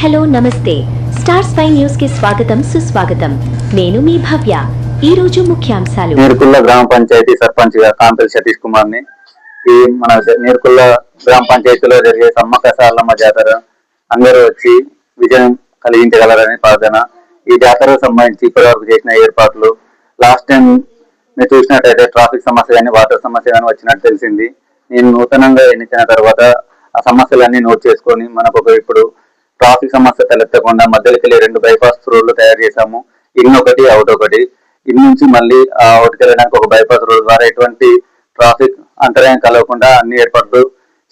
Hello నమస్తే. Star spy న్యూస్కి స్వాగతం సుస్వాగతం. నేను మీ భవ్య. ఈ రోజు ముఖ్యాంశాలు. నేర్కుల్ల గ్రామ పంచాయతీ సర్పంచ్గా కాంపెల్ సతీష్ కుమార్ని ఈ మన నీరుకుల్ల గ్రామ పంచాయతీలో జరిగే సమ్మక్క సారలమ్మ జాతర అందరూ వచ్చి విజయం కలిగించగలరని ప్రార్థన. ఈ జాతరకు సంబంధించి ఇప్పటివరకు చేసిన ఏర్పాట్లు లాస్ట్ టైం మీరు చూసినట్టయితే ట్రాఫిక్ సమస్య కానీ వాటర్ సమస్య కానీ వచ్చినట్టు తెలిసింది. నేను నూతనంగా ఎన్నికైన తర్వాత ఆ సమస్యలన్నీ నోట్ చేసుకొని మనకు ఒక ఇప్పుడు ట్రాఫిక్ సమస్య తలెత్తకుండా మధ్యలోకి వెళ్ళి రెండు బైపాస్ రోడ్లు తయారు చేశాము. ఇన్ ఒకటి అవుట్ ఒకటి ఇన్ నుంచి మళ్ళీ అవుట్కి వెళ్ళడానికి ఒక బైపాస్ రోడ్ ద్వారా ఎటువంటి ట్రాఫిక్ అంతరాయం కలగకుండా అన్ని ఏర్పాట్లు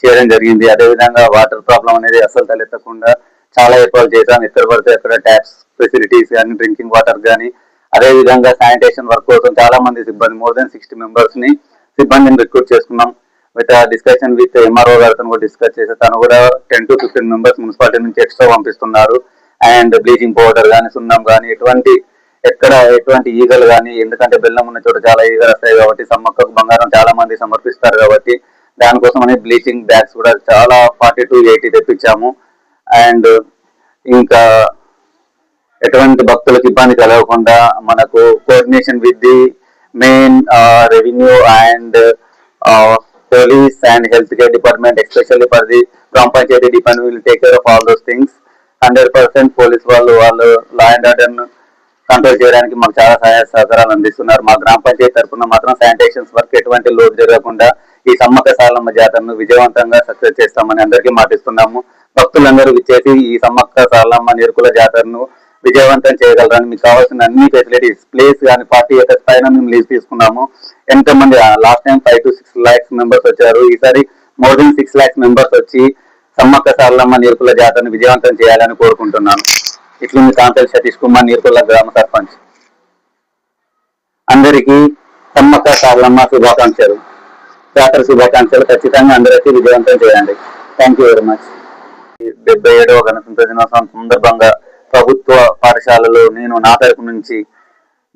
చేయడం జరిగింది. అదేవిధంగా వాటర్ ప్రాబ్లం అనేది అసలు తలెత్తకుండా చాలా ఏర్పాట్లు చేశాం ఎక్కడ పడితే అక్కడ ట్యాప్స్ ఫెసిలిటీస్ కానీ డ్రింకింగ్ వాటర్ కానీ. అదే విధంగా శానిటేషన్ వర్క్ కోసం చాలా మంది సిబ్బంది మోర్ దెన్ సిక్స్టీ మెంబర్స్ని సిబ్బందిని రిక్రూట్ చేసుకున్నాం. విత్ డిస్కషన్ విత్ ఎంఆర్ఓ గారితో కూడా డిస్కస్ చేసి తను కూడా ten to fifteen members municipality నుంచి ఎక్స్ట్రా పంపిస్తున్నారు. అండ్ బ్లీచింగ్ పౌడర్ కానీ సున్నం కానీ ఎటువంటి ఎక్కడ ఎటువంటి ఈగలు కానీ ఎందుకంటే బెల్లం ఉన్న చోట చాలా ఈగలు వస్తాయి కాబట్టి సమ్మక్కకు బంగారం చాలా మంది సమర్పిస్తారు కాబట్టి దానికోసం అనేది బ్లీచింగ్ బ్యాగ్స్ కూడా చాలా ఫార్టీ టు ఎయిటీ తెప్పించాము. అండ్ ఇంకా ఎటువంటి భక్తులకు ఇబ్బంది కలగకుండా మనకు coordination with the main revenue and police and health care department especially for the gram panchayat department will take care of all those things hundred percent police వాళ్ళు వాళ్ళు law and order control చేయడానికి మాకు చాలా సహాయ సహకారాలు అందిస్తున్నారు. మా గ్రామ పంచాయతీ తరఫున మాత్రం శానిటేషన్స్ వర్క్ ఎటువంటి లోటు జరగకుండా ఈ సమ్మక్క సాలమ్మ జాతరను విజయవంతంగా సక్సెస్ చేస్తామని అందరికీ మాటిస్తున్నాము. భక్తులందరూ విచ్చేసి ఈ సమ్మక్క సాలమ్మ నిరుకుల జాతరను విజయవంతం చేయగలరని మీకు కావాల్సిన అన్ని ఫెసిలిటీస్ ప్లేస్ కానీ ఫార్టీ ఎకర్స్ పైన మేము లీజ్ తీసుకున్నాము. ఎంతో మంది last time five to six lakhs members వచ్చారు. ఈసారి more than six lakhs members వచ్చి సమ్మక్క సారలమ్మ నీరుకుల జాతరను విజయవంతం చేయాలని కోరుకుంటున్నాను. ఇట్లుంది కాంతల్ సతీష్ కుమార్ నీరుకుల గ్రామ సర్పంచ్. అందరికీ సమ్మక్క సారలమ్మ శుభాకాంక్షలు. జాతర శుభాకాంక్షలు. ఖచ్చితంగా అందరికీ విజయవంతం చేయండి. థ్యాంక్ యూ వెరీ మచ్ డెబ్బై ఏడవ గణతంత్ర దినోత్సవం సందర్భంగా ప్రభుత్వ పాఠశాలలో నేను నా తరపు నుంచి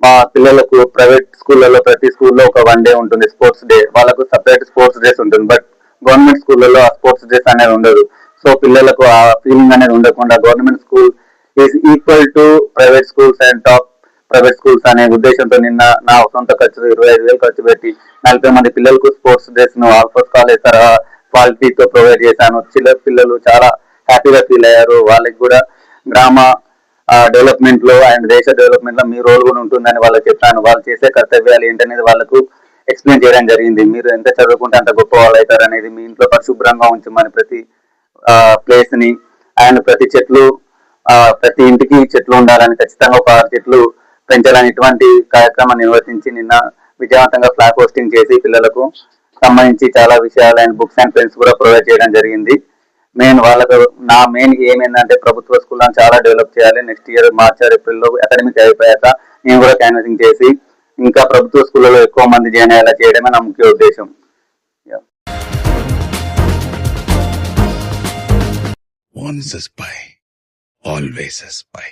మా పిల్లలకు ప్రైవేట్ స్కూళ్ళలో ప్రతి స్కూల్లో ఒక వన్ డే ఉంటుంది స్పోర్ట్స్ డే. వాళ్ళకు సపరేట్ స్పోర్ట్స్ డేస్ ఉంటుంది బట్ గవర్నమెంట్ స్కూళ్ళలో ఆ స్పోర్ట్స్ డేస్ అనేది ఉండదు. సో పిల్లలకు ఆ ఫీలింగ్ అనేది ఉండకుండా government school is equal to private schools and top private schools అనే ఉద్దేశంతో నిన్న నా సొంత ఖర్చు ఇరవై ఐదు వేలు ఖర్చు పెట్టి నలభై మంది పిల్లలకు స్పోర్ట్స్ డేస్ను ఆల్ఫోస్ కాలేజ్ తరహా క్వాలిటీతో ప్రొవైడ్ చేశాను. చిన్న పిల్లలు చాలా హ్యాపీగా ఫీల్ అయ్యారు. వాళ్ళకి కూడా గ్రామ డెవలప్మెంట్లో అండ్ దేశ డెవలప్మెంట్లో మీ రోల్ కూడా ఉంటుందని వాళ్ళకి చెప్పాను. వాళ్ళు చేసే కర్తవ్యాలు ఏంటనేది వాళ్ళకు ఎక్స్ప్లెయిన్ చేయడం జరిగింది. మీరు ఎంత చదువుకుంటే అంత గొప్ప వాళ్ళు అవుతారు అనేది మీ ఇంట్లో పరిశుభ్రంగా ఉంచమని ప్రతి ప్లేస్ని అండ్ ప్రతి చెట్లు ప్రతి ఇంటికి చెట్లు ఉండాలని ఖచ్చితంగా ఒక ఆరు చెట్లు పెంచాలని ఇటువంటి కార్యక్రమాన్ని నిర్వర్తించి నిన్న విజయవంతంగా ఫ్లాగ్ పోస్టింగ్ చేసి పిల్లలకు సంబంధించి చాలా విషయాలు అండ్ బుక్స్ అండ్ పెన్స్ కూడా ప్రొవైడ్ చేయడం జరిగింది. మెయిన్ వాళ్ళకు నా మెయిన్ ఏమైందంటే ప్రభుత్వ స్కూల్ చాలా డెవలప్ చేయాలి. నెక్స్ట్ ఇయర్ మార్చ్ ఏప్రిల్లో అకాడమిక్ అయిపోయాక నేను కూడా క్యాన్వసింగ్ చేసి ఇంకా ప్రభుత్వ స్కూళ్ళలో ఎక్కువ మంది జాయిన్ అయ్యేలా చేయడమే నా ముఖ్య ఉద్దేశం. Once a spy, always a spy.